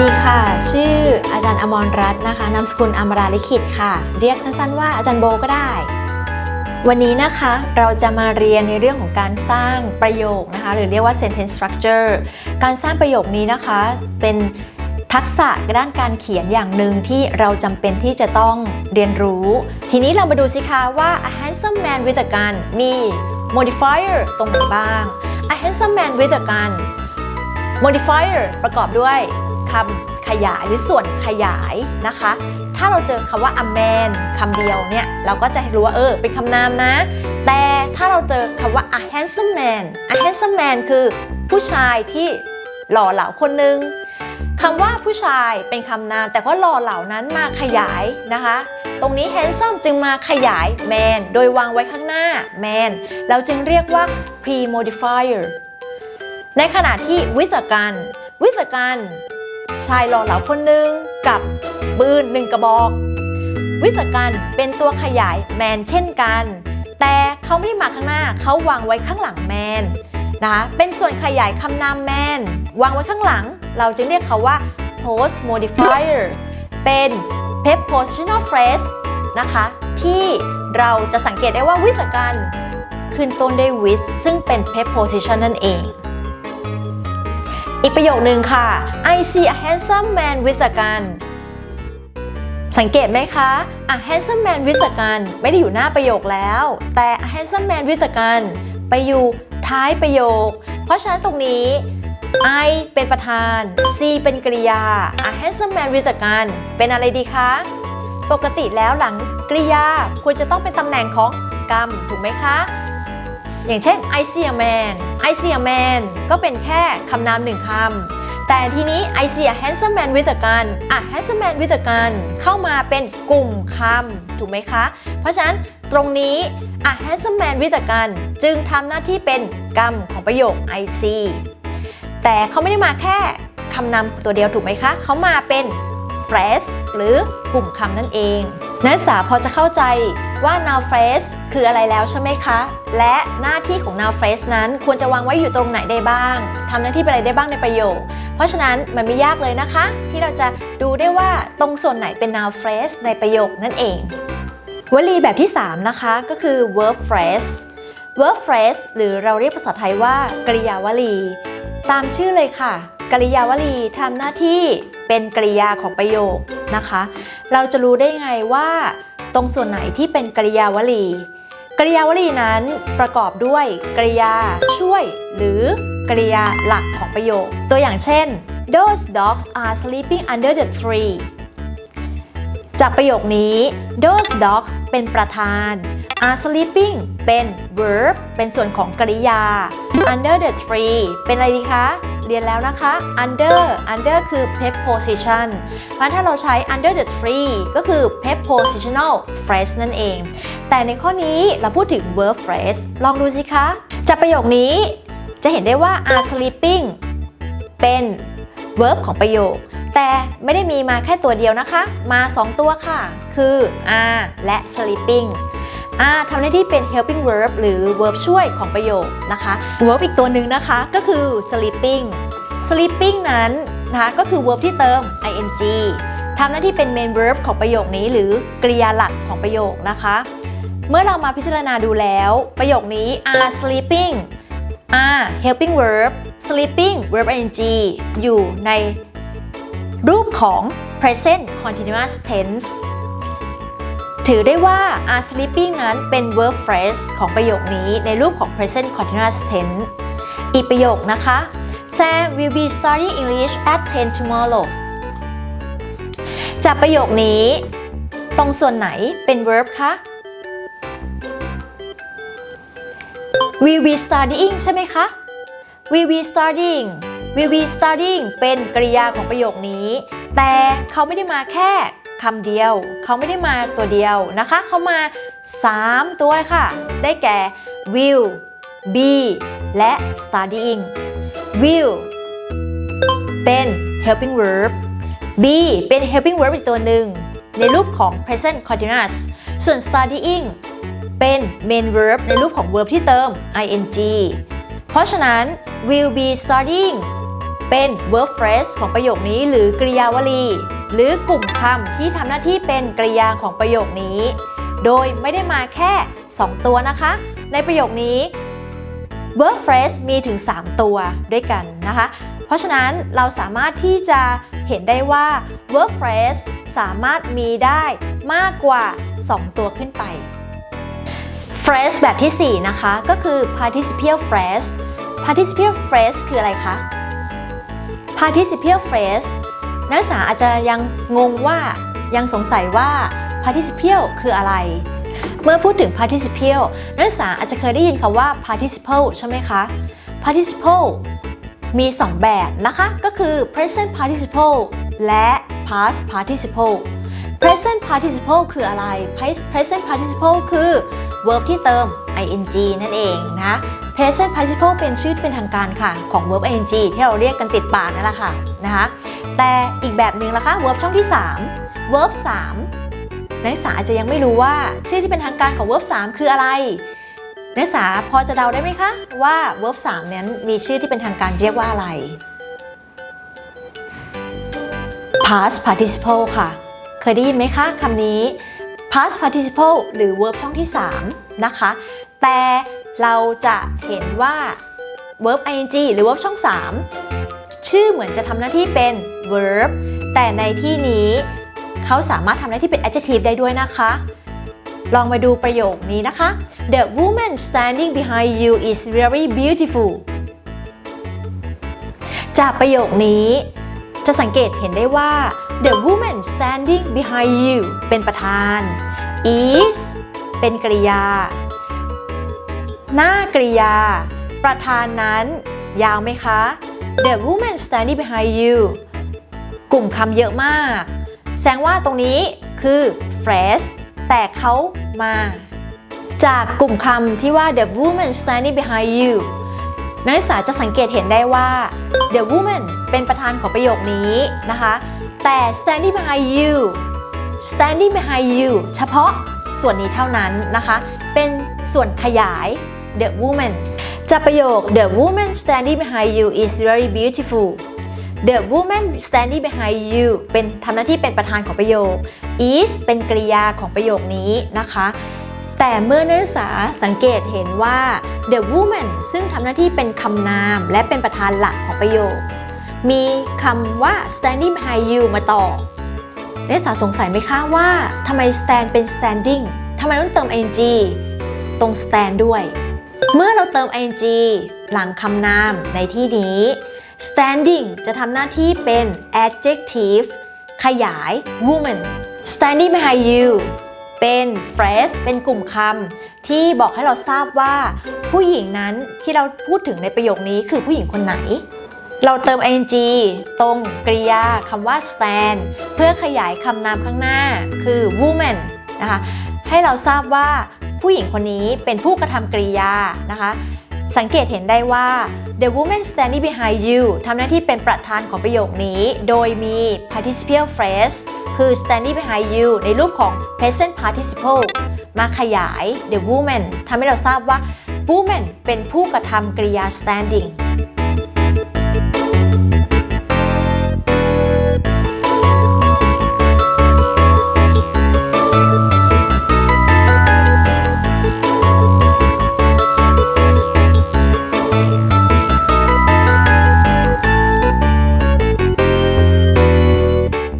ดีค่ะ ชื่ออาจารย์อมรรัตน์นะคะนามสกุลอมราลิขิตค่ะ เรียกสั้นๆว่าอาจารย์โบก็ได้ วันนี้นะคะเราจะมาเรียนในเรื่องของการสร้างประโยคนะคะ หรือเรียกว่า sentence structure การสร้างประโยคนี้นะคะเป็นทักษะด้านการเขียนอย่างหนึ่งที่เราจำเป็นที่จะต้องเรียนรู้ ทีนี้เรามาดูสิคะว่า a handsome man with a gun มี modifier ตรงไหนบ้าง a handsome man with a gun modifier ประกอบด้วย คำขยายหรือส่วนขยายนะคะ ถ้าเราเจอคำว่า a man คำเดียวเนี่ย เราก็จะรู้ว่าเออเป็นคำนามนะ แต่ถ้าเราเจอคำว่า a handsome man a handsome man คือผู้ชายที่หล่อเหลาคนหนึ่งคำว่าผู้ชายเป็นคำนาม แต่ว่าหล่อเหลานั้นมาขยายนะคะ ตรงนี้ handsome จึงมาขยาย man โดยวางไว้ข้างหน้า man เราจึงเรียกว่า pre modifier ในขณะที่วิศกันวิศกัน ชายหล่อเหลาคนหนึ่งกับปืนหนึ่งกระบอก วิศกันเป็นตัวขยายแมนเช่นกัน แต่เขาไม่ได้มาข้างหน้าเขาวางไว้ข้างหลังแมนนะคะเป็นส่วนขยายคำนามแมนวางไว้ข้างหลัง เราจึงเรียกเขาว่า post modifier เป็น prepositional phrase นะคะ ที่เราจะสังเกตได้ว่าวิศกันขึ้นต้นด้วย with ซึ่งเป็น preposition นั่นเอง อีกประโยคนึงค่ะ I see a handsome man with a gun สังเกตไหมคะ a handsome man with a gun ไม่ได้อยู่หน้าประโยคแล้ว แต่ a handsome man with a gun ไปอยู่ท้ายประโยค เพราะฉะนั้นตรงนี้ I เป็นประธาน C เป็นกริยา a handsome man with a gun เป็นอะไรดีคะ ปกติแล้วหลังกริยาควรจะต้องเป็นตำแหน่งของกรรม ถูกไหมคะ อย่างเช่น I see a man I see a man ก็เป็นแค่คำนามหนึ่งคำ แต่ทีนี้ I see a handsome man with a gun อะ handsome man with a gun เข้ามาเป็นกลุ่มคำถูกไหมคะ เพราะฉะนั้นตรงนี้อะ handsome man with a gun จึงทำหน้าที่เป็นกรรมของประโยค I see แต่เขาไม่ได้มาแค่คำนำตัวเดียวถูกไหมคะ เขามาเป็น phrase หรือกลุ่มคำนั่นเอง นักศึกษาพอจะเข้าใจว่า noun phrase คืออะไรแล้วใช่ไหมคะ และหน้าที่ของ noun phrase นั้นควรจะวางไว้อยู่ตรงไหนได้บ้างทำหน้าที่เป็นอะไรได้บ้างในประโยค เพราะฉะนั้นมันไม่ยากเลยนะคะ ที่เราจะดูได้ว่าตรงส่วนไหนเป็น noun phrase ในประโยคนั่นเอง วลีแบบที่ 3 นะคะก็คือ verb phrase verb phrase หรือเราเรียกภาษาไทยว่ากริยาวลี ตามชื่อเลยค่ะ กริยาวลีทำหน้าที่เป็นกริยาของประโยคนะคะ เราจะรู้ได้ไงว่า ตรงส่วนไหนที่เป็นกริยาวลี กริยาวลีนั้นประกอบด้วยกริยาช่วย หรือกริยาหลักของประโยค ตัวอย่างเช่น those dogs are sleeping under the tree จากประโยคนี้ those dogs เป็นประธาน are sleeping เป็น verb เป็นส่วนของกริยา under the tree เป็นอะไรดีคะ เรียนแล้วนะคะ under under คือ preposition เพราะถ้าเราใช้ under the tree ก็คือ prepositional phrase นั่นเอง แต่ในข้อนี้เราพูดถึง verb phrase ลองดูสิคะ จากประโยคนี้จะเห็นได้ว่า are sleeping เป็น verb ของประโยค แต่ไม่ได้มีมาแค่ตัวเดียวนะคะ มา 2 ตัวค่ะ คือ are และ sleeping ทำหน้าที่เป็น helping verb หรือ verb ช่วยของประโยคนะคะ verb อีกตัวหนึ่งนะคะก็คือ sleeping sleeping นั้นนะคะก็คือ verb ที่เติม ing ทำหน้าที่เป็น main verb ของประโยคนี้หรือกริยาหลักของประโยคนะคะ เมื่อเรามาพิจารณาดูแล้ว ประโยคนี้ are sleeping are helping verb sleeping verb ing อยู่ในรูปของ present continuous tense ถือได้ว่า are sleeping นั้นเป็น verb phrase ของประโยคนี้ในรูปของ present continuous tense อีกประโยคนะคะ Sam will be studying English at 10 tomorrow จากประโยคนี้ ตรงส่วนไหนเป็น verb คะ will be studying ใช่ไหมคะ will be studying will be studying เป็นกริยาของประโยคนี้ แต่เขาไม่ได้มาแค่ คำเดียว เขาไม่ได้มาตัวเดียวนะคะ เขามา 3 ตัวเลยค่ะ ได้แก่ will be และ studying will เป็น helping verb be เป็น helping verb อีกตัวหนึ่ง ในรูปของ present continuous ส่วน studying เป็น main verb ในรูปของ verb ที่เติม ing เพราะฉะนั้น will be studying เป็น verb phrase ของประโยคนี้หรือกริยาวลี หรือกลุ่มคำที่ทำหน้าที่เป็นกริยาของประโยคนี้ โดยไม่ได้มาแค่ 2 ตัวนะคะ ในประโยคนี้ verb phrase มีถึง 3 ตัวด้วยกันนะคะ เพราะฉะนั้นเราสามารถที่จะเห็นได้ว่า verb phrase สามารถมีได้มากกว่า 2 ตัวขึ้นไป phrase แบบที่ 4 นะคะ ก็คือ participial phrase participial phrase คืออะไรคะ participial phrase นักศึกษาอาจจะยังงงว่ายังสงสัยว่า participial คืออะไร เมื่อพูดถึง participial นักศึกษาอาจจะเคยได้ยินคำว่า participle ใช่ไหมคะ participle มี 2 แบบนะคะ ก็คือ present participle และ past participle present participle คืออะไร present participle คือ verb ที่เติม ing นั่นเองนะ present participle เป็นชื่อเป็นทางการค่ะ ของ verb ing ที่เราเรียกกันติดปากนั่นแหละค่ะ นะคะ แต่อีกแบบหนึ่งล่ะคะ verb ช่องที่3 verb 3นักศึกษาอาจจะยังไม่รู้ว่า ชื่อที่เป็นทางการของ verb 3คืออะไร นักศึกษาพอจะเดาได้ไหมคะ ว่า verb 3นั้นมีชื่อที่เป็นทางการเรียกว่าอะไร past participle ค่ะ เคยได้ยินไหมคะคำนี้ past participle หรือ verb ช่องที่ 3 นะคะ แต่เราจะเห็นว่า verb ing หรือ verb ช่อง 3 ชื่อเหมือนจะทำหน้าที่เป็น verb แต่ในที่นี้เขาสามารถทำหน้าที่เป็น adjective ได้ด้วยนะคะ ลองมาดูประโยคนี้นะคะ The woman standing behind you is very beautiful จากประโยคนี้ จะสังเกตเห็นได้ว่า the woman standing behind you เป็นประธาน is เป็นกริยา หน้ากริยา ประธานนั้น ยาวไหมคะ the woman standing behind you กลุ่มคำเยอะมาก แสดงว่าตรงนี้คือ phrase แต่เขามา จากกลุ่มคำที่ว่า the woman standing behind you นักศึกษาจะสังเกตเห็นได้ว่า the woman เป็นประธานของประโยคนี้นะคะ แต่ standing behind you standing behind you เฉพาะส่วนนี้เท่านั้นนะคะ เป็นส่วนขยาย the woman จากประโยค the woman standing behind you is very beautiful the woman standing behind you เป็นทำหน้าที่เป็นประธานของประโยค is เป็นกริยาของประโยคนี้นะคะ แต่เมื่อนักศึกษาสังเกตเห็นว่า the woman ซึ่งทำหน้าที่เป็นคำนามและเป็นประธานหลักของประโยค มีคำว่า standing behind you มาต่อนักศึกษาสงสัยไหมคะว่าทำไม stand เป็น standing ทำไมต้องเติม ing ตรง stand ด้วย เมื่อเราเติม ing หลังคำนามในที่นี้ standing จะทำหน้าที่เป็น adjective ขยาย woman standing behind you เป็น phrase เป็นกลุ่มคำที่บอกให้เราทราบว่า ผู้หญิงนั้นที่เราพูดถึงในประโยคนี้คือผู้หญิงคนไหน เราเติม ing ตรงกริยาคำว่า stand เพื่อขยายคำนามข้างหน้าคือ woman นะคะ ให้เราทราบว่า ผู้หญิงคนนี้เป็นผู้กระทำกริยานะคะ สังเกตเห็นได้ว่า the woman standing behind you ทำหน้าที่เป็นประธานของประโยคนี้ โดยมี participial phrase คือ standing behind you ในรูปของ present participle มาขยาย the woman ทำให้เราทราบว่า woman เป็นผู้กระทำกริยา standing